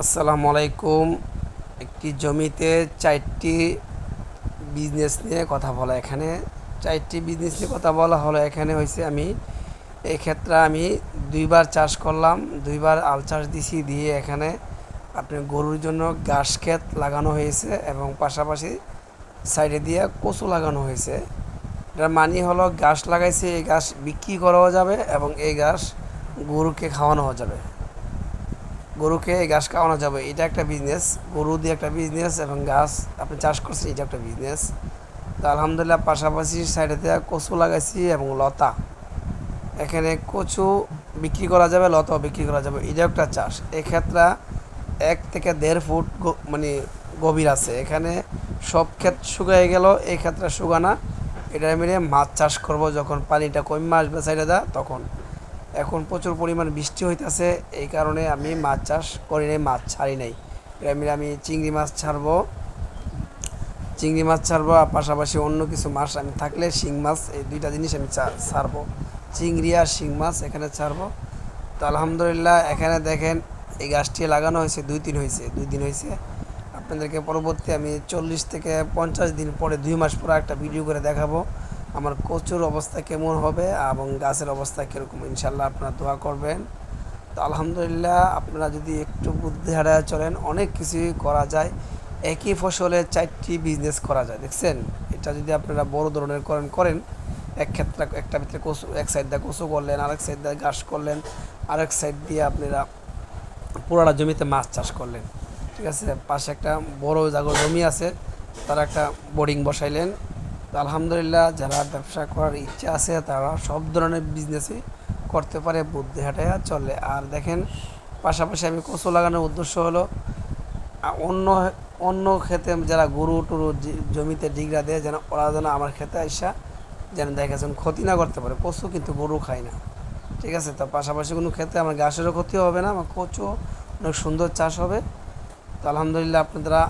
আসসালামু আলাইকুম। একটি জমিতে চারটি বিজনেস নিয়ে কথা বলা এখানে। চারটি বিজনেস নিয়ে কথা বলা হলো এখানে হয়েছে আমি। এই ক্ষেত্রে আমি দুইবার চাষ করলাম, দুইবার আল চাষ দিছি দিয়ে এখানে আপনি গরুর জন্য ঘাস ক্ষেত লাগানো হয়েছে এবং পাশাপাশি সাইডে দিয়ে কচু লাগানো হয়েছে। এটার মানে হলো ঘাস লাগাইছে, এই ঘাস বিক্রি করাও যাবে এবং এই ঘাস গরুকে খাওয়ানো যাবে। গরুকে ঘাস খাওয়ানো যাবে। এটা একটা বিজনেস গরু দিয়ে একটা বিজনেস এবং ঘাস আপনি চাষ করছেন, এটা একটা বিজনেস তো আলহামদুলিল্লাহ পাশাপাশি সাইডেতে কচু লাগাইছি এবং লতা। এখানে কচু বিক্রি করা যাবে, লতাও বিক্রি করা যাবে। এটা একটা চাষ। এক্ষেত্রে এক থেকে দেড় ফুট মানে গভীর আছে। এখানে সব ক্ষেত শুকাই গেল এই ক্ষেত্রে শুকানা। এটা মিলে মাছ চাষ করব যখন পানিটা কমে আসবে সাইডে দা, তখন। এখন প্রচুর পরিমাণ বৃষ্টি হইতেছে, এই কারণে আমি মাছ চাষ করি নাই, মাছ ছাড়ি নাই। মিলে আমি চিংড়ি মাছ ছাড়বো। চিংড়ি মাছ ছাড়বো, আর পাশাপাশি অন্য কিছু মাছ আমি থাকলে শিং মাছ, এই দুইটা জিনিস আমি ছাড়বো। চিংড়ি আর শিং মাছ এখানে ছাড়বো। তো আলহামদুলিল্লাহ, এখানে দেখেন এই গাছটি লাগানো হয়েছে, দুই দিন হয়েছে, দুই দিন হয়েছে। আপনাদেরকে পরবর্তী আমি চল্লিশ থেকে পঞ্চাশ দিন পরে দুই মাস পরে একটা ভিডিও করে দেখাবো। আমার কচুর অবস্থা কেমন হবে এবং গাছের অবস্থা কীরকম ইনশাল্লাহ আপনারা দোয়া করবেন। তো আলহামদুলিল্লাহ আপনারা যদি একটু বুদ্ধি হারায় চলেন, অনেক কিছুই করা যায়। একই ফসলে চারটি বিজনেস করা যায়, দেখছেন? এটা যদি আপনারা বড় ধরনের করেন করেন। এক ক্ষেত্রে একটা ভিতরে কচু, এক সাইড দিয়ে কচু করলেন, আরেক সাইড দিয়ে ঘাস করলেন, আরেক সাইড দিয়ে আপনারা পুরাটা জমিতে মাছ চাষ করলেন। ঠিক আছে? পাশে একটা বড় জায়গা জমি আছে, তারা একটা বোর্ডিং বসাইলেন। তো আলহামদুলিল্লাহ যারা ব্যবসা করার ইচ্ছা আছে, তারা সব ধরনের বিজনেসই করতে পারে, বুদ্ধি হাটাইয়া চলে। আর দেখেন, পাশাপাশি আমি কচু লাগানোর উদ্দেশ্য হলো অন্য অন্য ক্ষেতে যারা গরু টরু জমিতে ডিগরা দেয়, যেন ওরা যেন আমার ক্ষেতে আসা যেন দেখেছেন ক্ষতি না করতে পারে। কচু কিন্তু গরু খায় না। ঠিক আছে? তো পাশাপাশি কোনো ক্ষেত্রে আমার ঘাসেরও ক্ষতি হবে না, আমার কচু অনেক সুন্দর চাষ হবে। তো আলহামদুলিল্লাহ আপনারা